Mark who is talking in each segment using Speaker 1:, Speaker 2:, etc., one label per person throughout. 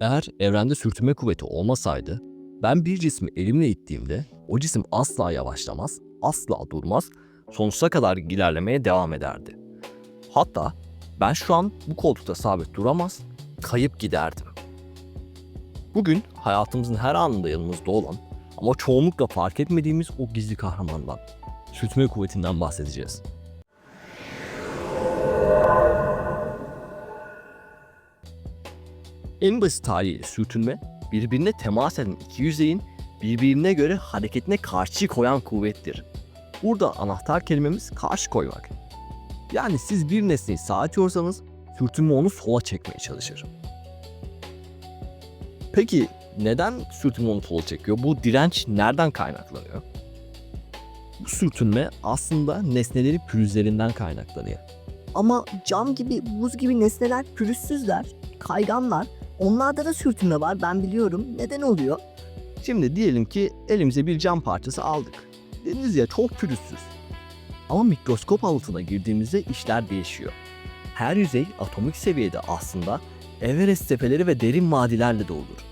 Speaker 1: Eğer evrende sürtünme kuvveti olmasaydı, ben bir cismi elimle ittiğimde o cisim asla yavaşlamaz, asla durmaz, sonsuza kadar ilerlemeye devam ederdi. Hatta ben şu an bu koltukta sabit duramaz, kayıp giderdim. Bugün hayatımızın her anında yanımızda olan ama çoğunlukla fark etmediğimiz o gizli kahramandan, sürtünme kuvvetinden bahsedeceğiz. En basit haliyle sürtünme, birbirine temas eden iki yüzeyin birbirine göre hareketine karşı koyan kuvvettir. Burada anahtar kelimemiz karşı koymak. Yani siz bir nesneyi sağa itiyorsanız sürtünme onu sola çekmeye çalışır. Peki neden sürtünme onu sola çekiyor? Bu direnç nereden kaynaklanıyor? Bu sürtünme aslında nesnelerin pürüzlerinden kaynaklanıyor.
Speaker 2: Ama cam gibi, buz gibi nesneler pürüzsüzler, kayganlar. Onlarda da sürtünme var ben biliyorum. Neden oluyor?
Speaker 1: Şimdi diyelim ki elimize bir cam parçası aldık. Dediniz ya çok pürüzsüz. Ama mikroskop altına girdiğimizde işler değişiyor. Her yüzey atomik seviyede aslında Everest tepeleri ve derin vadilerle doludur.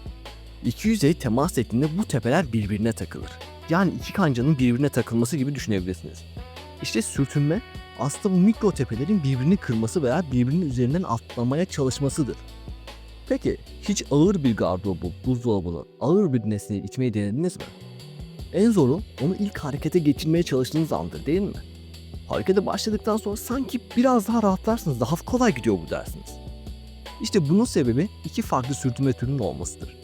Speaker 1: İki yüzey temas ettiğinde bu tepeler birbirine takılır. Yani iki kancanın birbirine takılması gibi düşünebilirsiniz. İşte sürtünme aslında bu mikro tepelerin birbirini kırması veya birbirinin üzerinden atlamaya çalışmasıdır. Peki hiç ağır bir gardırobu, buzdolabını, ağır bir nesneyi itmeyi denediniz mi? En zoru onu ilk harekete geçirmeye çalıştığınız andır değil mi? Harekete başladıktan sonra sanki biraz daha rahatlarsınız, daha kolay gidiyor bu dersiniz. İşte bunun sebebi iki farklı sürtünme türünün olmasıdır.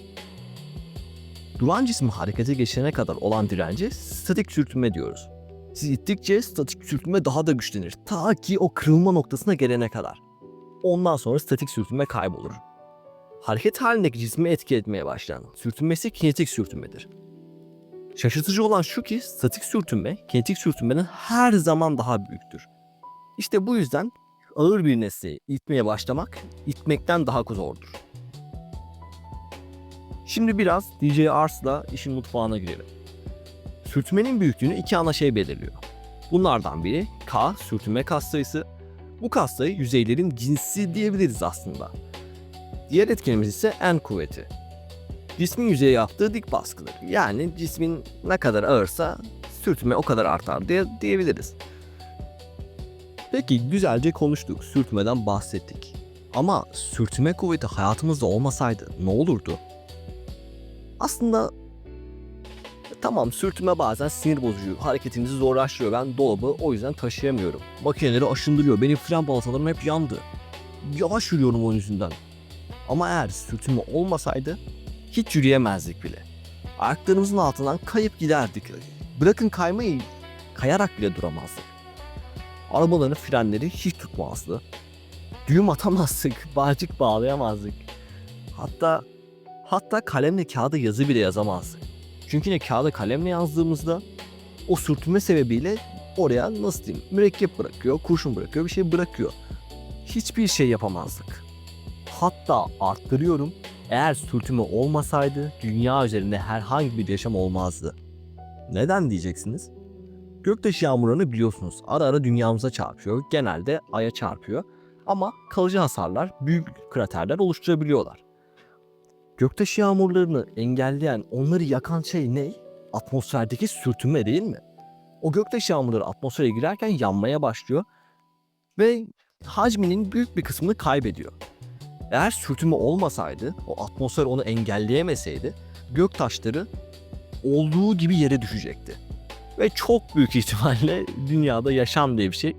Speaker 1: Duran cismi harekete geçirene kadar olan dirence statik sürtünme diyoruz. Siz ittikçe statik sürtünme daha da güçlenir. Ta ki o kırılma noktasına gelene kadar. Ondan sonra statik sürtünme kaybolur hareket halindeki cismi etki etmeye başlayan sürtünmesi kinetik sürtünmedir. Şaşırtıcı olan şu ki statik sürtünme kinetik sürtünmeden her zaman daha büyüktür. İşte bu yüzden ağır bir nesneyi itmeye başlamak itmekten daha zordur. Şimdi biraz DJ Ars'la işin mutfağına girelim. Sürtünmenin büyüklüğünü iki ana şey belirliyor. Bunlardan biri K sürtünme katsayısı. Bu katsayı yüzeylerin cinsi diyebiliriz aslında. Diğer etkenimiz ise en kuvveti. Cismin yüzeye yaptığı dik baskıdır. Yani cismin ne kadar ağırsa sürtünme o kadar artar diye diyebiliriz. Peki güzelce konuştuk, sürtünmeden bahsettik. Ama sürtünme kuvveti hayatımızda olmasaydı ne olurdu? Aslında tamam sürtünme bazen sinir bozucu, hareketimizi zorlaştırıyor. Ben dolabı o yüzden taşıyamıyorum. Makineleri aşındırıyor, benim fren balatalarım hep yandı. Yavaş yürüyorum onun yüzünden. Ama eğer sürtünme olmasaydı hiç yürüyemezdik bile. Ayaklarımızın altından kayıp giderdik. Bırakın kaymayı, kayarak bile duramazdık. Arabaların frenleri hiç tutmazdı. Düğüm atamazdık, bağcık bağlayamazdık. Hatta hatta kalemle kağıda yazı bile yazamazdık. Çünkü ne kağıda kalemle yazdığımızda o sürtünme sebebiyle oraya nasıl diyeyim mürekkep bırakıyor, kurşun bırakıyor, bir şey bırakıyor. Hiçbir şey yapamazdık. Hatta arttırıyorum. Eğer sürtünme olmasaydı dünya üzerinde herhangi bir yaşam olmazdı. Neden diyeceksiniz? Göktaşı yağmurlarını biliyorsunuz. Ara ara dünyamıza çarpıyor. Genelde aya çarpıyor. Ama kalıcı hasarlar, büyük kraterler oluşturabiliyorlar. Göktaşı yağmurlarını engelleyen, onları yakan şey ne? Atmosferdeki sürtünme değil mi? O göktaşı yağmurları atmosfere girerken yanmaya başlıyor ve hacminin büyük bir kısmını kaybediyor. Eğer sürtünme olmasaydı, o atmosfer onu engelleyemeseydi, gök taşları olduğu gibi yere düşecekti. Ve çok büyük ihtimalle dünyada yaşam diye bir şey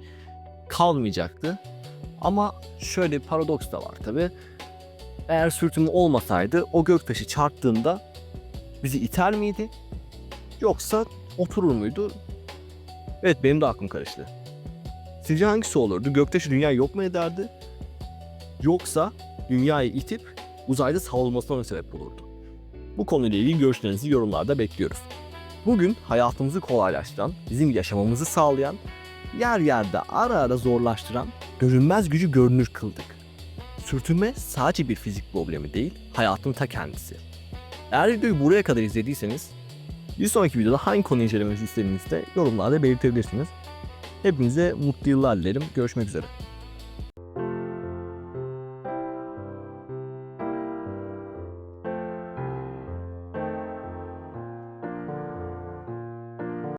Speaker 1: kalmayacaktı. Ama şöyle bir paradoks da var tabi. Eğer sürtünme olmasaydı o göktaşı çarptığında bizi iter miydi? Yoksa oturur muydu? Evet benim de aklım karıştı. Sizce hangisi olurdu? Göktaşı dünyayı yok mu ederdi? Yoksa dünyayı itip uzayda savrulmasına sebep olurdu. Bu konuyla ilgili görüşlerinizi yorumlarda bekliyoruz. Bugün hayatımızı kolaylaştıran, bizim yaşamamızı sağlayan, yer yerde ara ara zorlaştıran görünmez gücü görünür kıldık. Sürtünme sadece bir fizik problemi değil, hayatın ta kendisi. Eğer videoyu buraya kadar izlediyseniz, bir sonraki videoda hangi konu incelememizi istediğinizde yorumlarda belirtebilirsiniz. Hepinize mutlu yıllar dilerim. Görüşmek üzere.